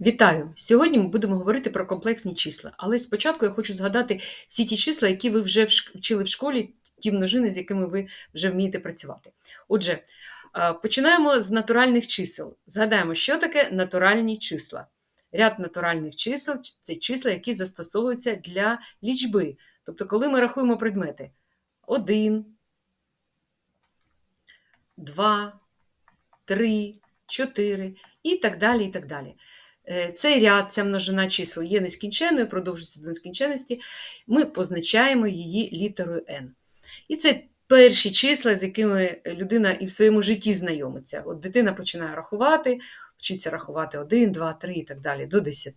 Вітаю! Сьогодні ми будемо говорити про комплексні числа, але спочатку я хочу згадати всі ті числа, які ви вже вчили в школі, ті множини, з якими ви вже вмієте працювати. Отже, починаємо з натуральних чисел. Згадаємо, що таке натуральні числа. Ряд натуральних чисел це числа, які застосовуються для лічби. Тобто, коли ми рахуємо предмети 1, 2, 3, 4 і так далі. і так далі. Е, Цей ряд, ця множина чисел є нескінченною, продовжується до нескінченності. Ми позначаємо її літерою n. І це перші числа, з якими людина і в своєму житті знайомиться. От дитина починає рахувати, вчиться рахувати 1, 2, 3 і так далі до 10,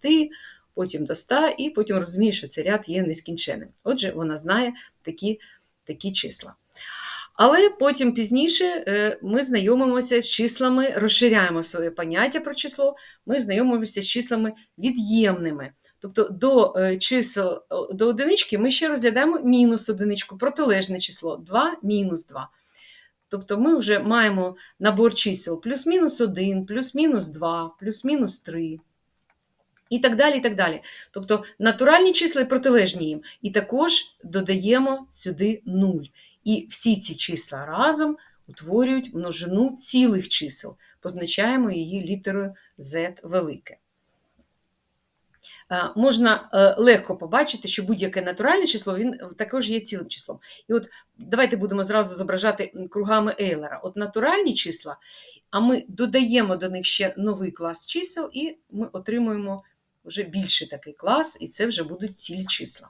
потім до 100, і потім розуміє, що цей ряд є нескінченним. Отже, вона знає такі, такі числа. Але потім пізніше е, ми знайомимося з числами, розширяємо своє поняття про число, ми знайомимося з числами від'ємними. Тобто до е, чисел до одинички ми ще розглядаємо мінус одиничку, протилежне число 2 мінус 2. Тобто ми вже маємо набор чисел плюс-мінус 1, плюс-мінус 2, плюс-мінус 3. І так далі. і так далі. Тобто натуральні числа і протилежні їм. І також додаємо сюди 0. І всі ці числа разом утворюють множину цілих чисел. Позначаємо її літерою Z велике. Е, Можна е, легко побачити, що будь-яке натуральне число він також є цілим числом. І от давайте будемо зразу зображати кругами Ейлера. От натуральні числа, а ми додаємо до них ще новий клас чисел, і ми отримуємо вже більший такий клас, і це вже будуть цілі числа.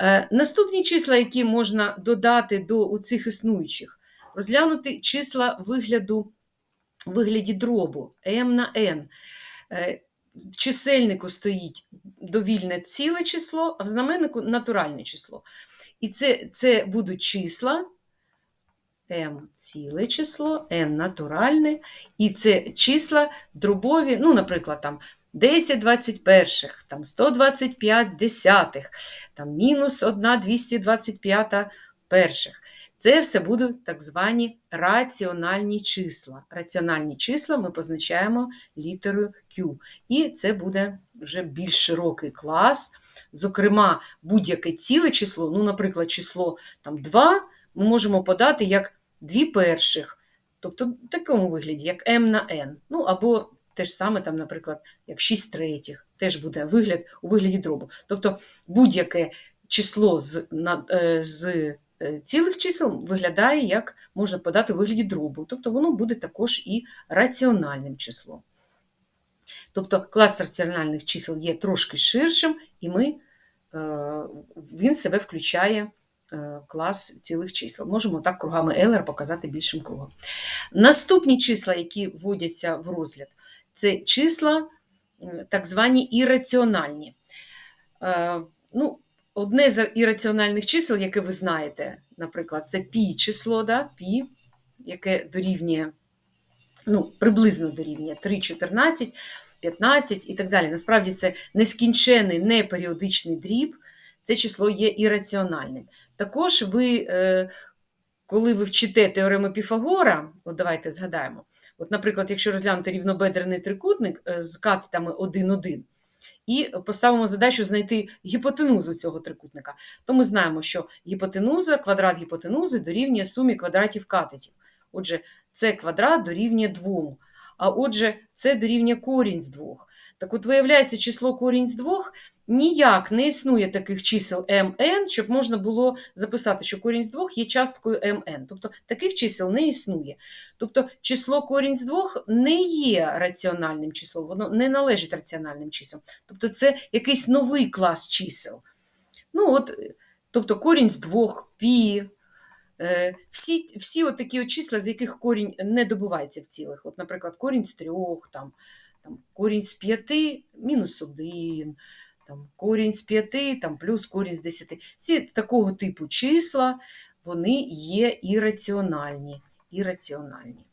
Е, Наступні числа, які можна додати до цих існуючих, розглянути числа вигляду, вигляді дробу m на n. Е, В чисельнику стоїть довільне ціле число, а в знаменнику натуральне число. І це, це будуть числа m ціле число, n натуральне, і це числа дробові, ну, наприклад, там 10 21, там 125 десятих, там мінус 1 225 перших. Це все будуть так звані раціональні числа. Раціональні числа ми позначаємо літерою Q. І це буде вже більш широкий клас. Зокрема, будь-яке ціле число, ну, наприклад, число там, 2, ми можемо подати як 2 перших, тобто в такому вигляді, як m на n. Ну, або те ж саме, там, наприклад, як 6 третіх, теж буде вигляд у вигляді дробу. Тобто будь-яке число з, на, е, з е, цілих чисел виглядає, як можна подати у вигляді дробу. Тобто воно буде також і раціональним числом. Тобто клас раціональних чисел є трошки ширшим, і ми, е, він себе включає клас цілих чисел. Можемо так кругами Ейлера показати більшим кругом. Наступні числа, які вводяться в розгляд, це числа так звані ірраціональні. Е, Ну, Одне з ірраціональних чисел, яке ви знаєте, наприклад, це пі число, да? пі, яке дорівнює, ну, приблизно дорівнює 3, 14, 15 і так далі. Насправді це нескінчений неперіодичний дріб, це число є ірраціональним. Також ви, е, коли ви вчите теорему Піфагора, от давайте згадаємо, от, наприклад, якщо розглянути рівнобедрений трикутник е, з катетами 1, 1, і поставимо задачу знайти гіпотенузу цього трикутника, то ми знаємо, що гіпотенуза, квадрат гіпотенузи дорівнює сумі квадратів катетів. Отже, це квадрат дорівнює 2. А отже, це дорівнює корінь з 2. Так от, виявляється, число корінь з 2 ніяк не існує таких чисел mn, щоб можна було записати, що корінь з 2 є часткою mn. Тобто таких чисел не існує. Тобто число корінь з 2 не є раціональним числом, воно не належить раціональним числам. Тобто це якийсь новий клас чисел. Ну, от, Тобто корінь з 2, пі, е, всі всі такі числа, з яких корінь не добувається в цілих. От, Наприклад, корінь з 3, там, там, корінь з 5, мінус 1, там, корінь з 5, там, плюс корінь з 10. Всі такого типу числа вони є ірраціональні. ірраціональні.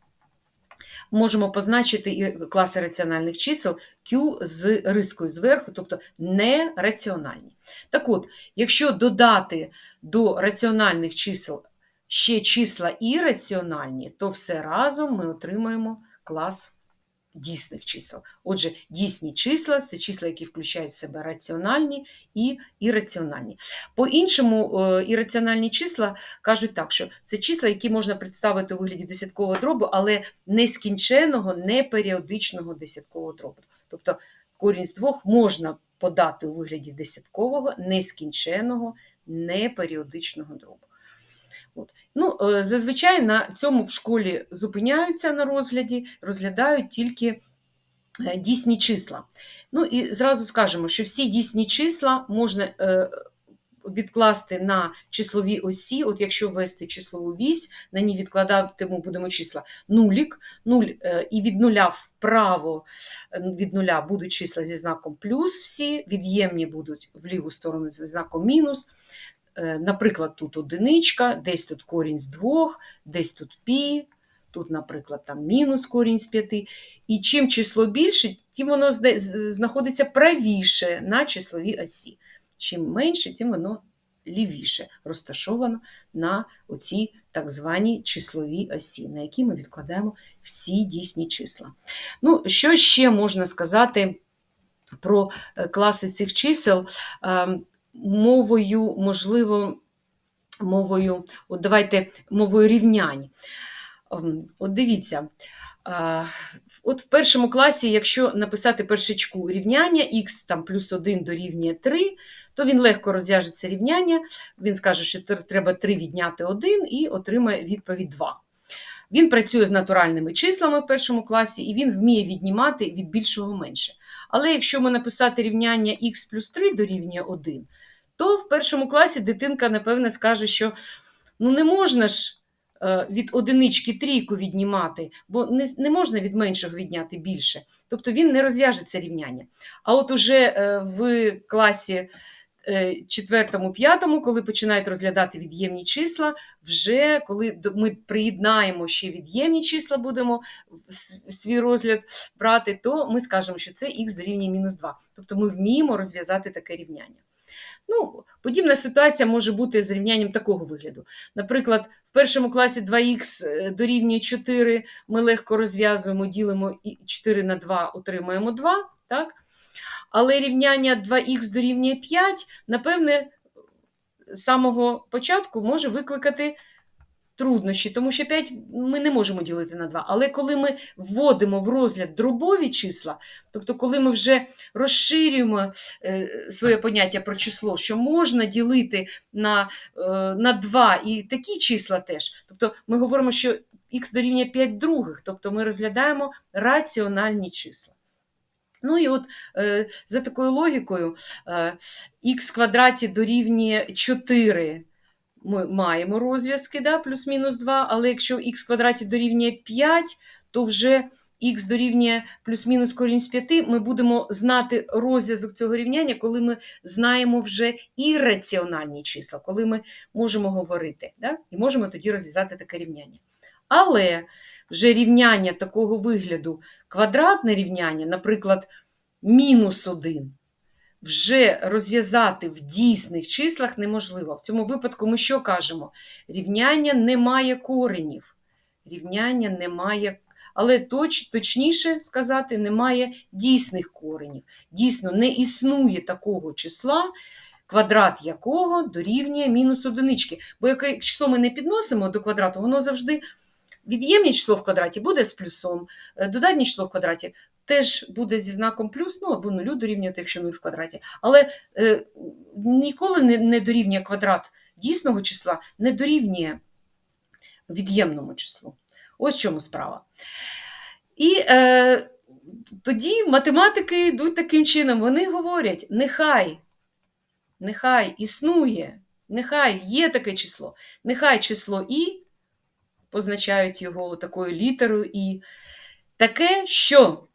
Можемо позначити і класи раціональних чисел Q з рискою зверху, тобто нераціональні. Так от, якщо додати до раціональних чисел ще числа ірраціональні, то все разом ми отримаємо клас дійсних чисел. Отже, дійсні числа це числа, які включають в себе раціональні і ірраціональні. По-іншому, е, ірраціональні числа кажуть так, що це числа, які можна представити у вигляді десяткового дробу, але нескінченого, неперіодичного десяткового дробу. Тобто корінь з двох можна подати у вигляді десяткового, нескінченого, неперіодичного дробу. От. Ну, е, Зазвичай на цьому в школі зупиняються на розгляді, розглядають тільки е, дійсні числа. Ну і зразу скажемо, що всі дійсні числа можна е, відкласти на числовій осі. От якщо ввести числову вісь, на ній відкладати ми будемо числа нулік, нуль, і від нуля вправо від нуля будуть числа зі знаком плюс всі, від'ємні будуть в ліву сторону зі знаком мінус. Е, наприклад, тут одиничка, десь тут корінь з двох, десь тут пі, тут, наприклад, там мінус корінь з п'яти. І чим число більше, тим воно знаходиться правіше на числовій осі. Чим менше, тим воно лівіше розташовано на оцій так званій числовій осі, на якій ми відкладаємо всі дійсні числа. Ну, Що ще можна сказати про е, класи цих чисел? Мовою, можливо, мовою, от давайте мовою рівнянь. Ем, от дивіться, от в першому класі, якщо написати першичку рівняння х там плюс 1 дорівнює 3, то він легко розв'яжеться рівняння, він скаже, що треба 3 відняти 1 і отримає відповідь 2. Він працює з натуральними числами в першому класі, і він вміє віднімати від більшого менше. Але якщо ми написати рівняння х плюс 3 дорівнює 1, то в першому класі дитинка, напевне, скаже, що ну не можна ж е, від одинички трійку віднімати, бо не не можна від меншого відняти більше. Тобто він не розв'яже це рівняння. А от уже е, в класі е, четвертому, п'ятому, коли починають розглядати від'ємні числа, вже коли ми приєднаємо ще від'ємні числа, будемо свій розгляд брати, то ми скажемо, що це х дорівнює мінус 2. Тобто ми вміємо розв'язати таке рівняння. Ну, Подібна ситуація може бути з рівнянням такого вигляду. Наприклад, в першому класі 2х е, дорівнює 4, ми легко розв'язуємо, ділимо 4 на 2, отримаємо 2. так? Але рівняння 2х дорівнює 5, напевне, з самого початку може викликати труднощі, тому що 5 ми не можемо ділити на 2. Але коли ми вводимо в розгляд дробові числа, тобто, коли ми вже розширюємо е, своє поняття про число, що можна ділити на, е, на 2 і такі числа теж, тобто ми говоримо, що х дорівнює 5 других, тобто ми розглядаємо раціональні числа. Ну і от е, за такою логікою, х квадраті дорівнює 4 ми маємо розв'язки, да, плюс-мінус 2, але якщо х квадраті дорівнює 5, то вже х дорівнює плюс-мінус корінь з 5, ми будемо знати розв'язок цього рівняння, коли ми знаємо вже ірраціональні числа, коли ми можемо говорити. Да? І можемо тоді розв'язати таке рівняння. Але вже рівняння такого вигляду, квадратне рівняння, наприклад, мінус 1 вже розв'язати в дійсних числах неможливо. В цьому випадку ми що кажемо? Рівняння не має коренів. Рівняння не має, але точ, точніше сказати, немає дійсних коренів. Дійсно, не існує такого числа, квадрат якого дорівнює мінус одинички. Бо яке число ми не підносимо до квадрату, воно завжди. Від'ємне число в квадраті буде з плюсом, е, додатнє число в квадраті теж буде зі знаком плюс, ну або нулю дорівнювати, якщо 0 в квадраті. Але е, ніколи не, не дорівнює квадрат дійсного числа, не дорівнює від'ємному числу. Ось в чому справа. І е, тоді математики йдуть таким чином, вони говорять: нехай, нехай існує, нехай є таке число, нехай число І, позначають його такою літерою І, таке, що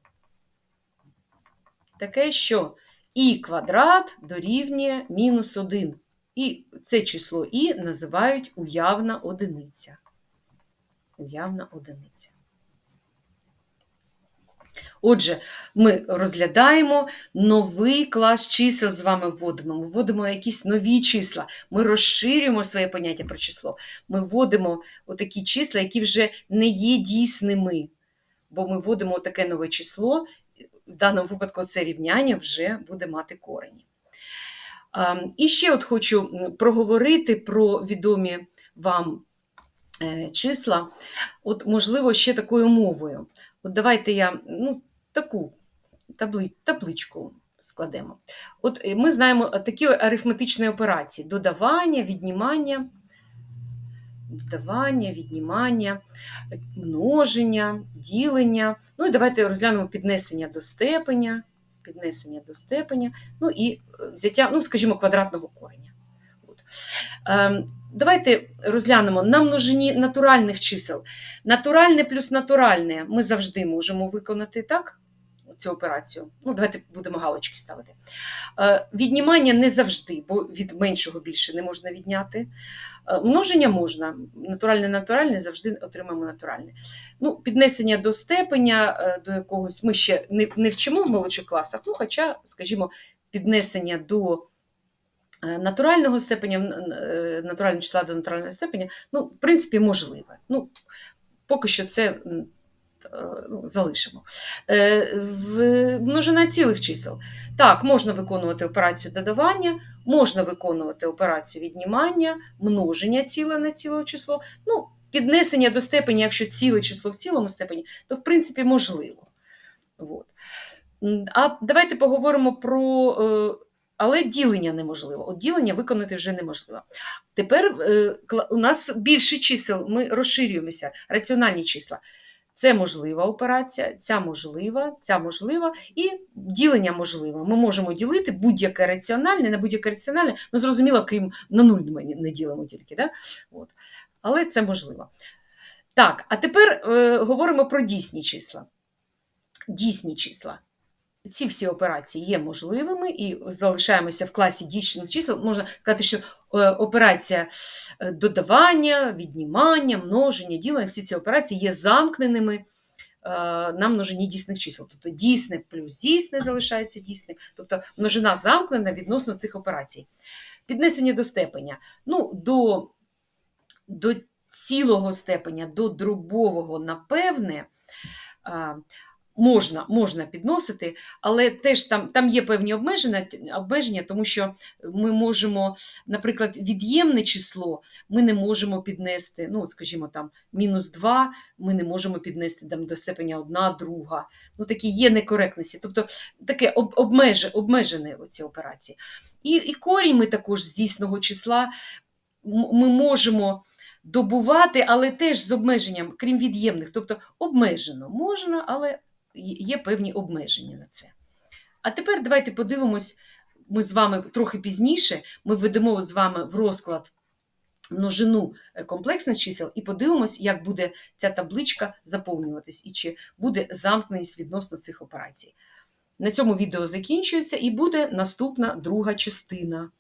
таке, що і квадрат дорівнює мінус 1. І це число І називають уявна одиниця. Уявна одиниця. Отже, ми розглядаємо новий клас чисел з вами вводимо. Ми вводимо якісь нові числа, ми розширюємо своє поняття про число. Ми вводимо отакі числа, які вже не є дійсними бо ми вводимо таке нове число, в даному випадку це рівняння вже буде мати корені. Ем, І ще от хочу проговорити про відомі вам е, числа, от, можливо, ще такою мовою. От давайте я ну, таку табли, табличку складемо. От е, ми знаємо такі арифметичні операції: додавання, віднімання, додавання, віднімання, множення, ділення. Ну і давайте розглянемо піднесення до степеня, піднесення до степеня, ну і е, взяття, ну, скажімо, квадратного кореня. От. Ем, Давайте розглянемо на множині натуральних чисел. Натуральне плюс натуральне ми завжди можемо виконати так, цю операцію. Ну, давайте будемо галочки ставити. Е, Віднімання не завжди, бо від меншого більше не можна відняти. Е, Множення можна. Натуральне, натуральне завжди отримаємо натуральне. Ну, піднесення до степеня, е, до якогось ми ще не, не вчимо в молодших класах, ну, хоча, скажімо, піднесення до натурального степеня, натурального числа до натурального степеня, ну, в принципі, можливе. Ну, поки що це ну, залишимо. Е, в- Множина цілих чисел. Так, можна виконувати операцію додавання, можна виконувати операцію віднімання, множення ціле на ціле число. Ну, піднесення до степені, якщо ціле число в цілому степені, то в принципі можливо. От. А давайте поговоримо про. е, Але ділення неможливо. От ділення виконати вже неможливо. Тепер е, у нас більше чисел, ми розширюємося, раціональні числа. Це можлива операція, ця можлива, ця можлива, і ділення можливе. Ми можемо ділити будь-яке раціональне на будь-яке раціональне, ну зрозуміло, крім на нуль ми не- ділимо тільки. Да? От. Але це можливо. Так, а тепер е, говоримо про дійсні числа. Дійсні числа. Ці всі операції є можливими і залишаємося в класі дійсних чисел. Можна сказати, що е, операція е, додавання, віднімання, множення, ділення, всі ці операції є замкненими е, на множині дійсних чисел. Тобто дійсне плюс дійсне залишається дійсним, тобто множина замкнена відносно цих операцій. Піднесення до степеня. Ну, до, до цілого степеня, до дробового, напевне, можна, можна підносити, але теж там, там є певні обмеження, обмеження, тому що ми можемо, наприклад, від'ємне число ми не можемо піднести, ну, от, скажімо, там, мінус 2 ми не можемо піднести там, до степеня 1, друга. Ну, такі є некоректності. Тобто таке об, обмеж, обмежені оці операції. І, і корінь ми також з дійсного числа ми можемо добувати, але теж з обмеженням, крім від'ємних. Тобто обмежено можна, але є певні обмеження на це. А тепер давайте подивимось, ми з вами трохи пізніше, ми введемо з вами в розклад множину е, комплексних чисел і подивимось, як буде ця табличка заповнюватись і чи буде замкненість відносно цих операцій. На цьому відео закінчується і буде наступна друга частина.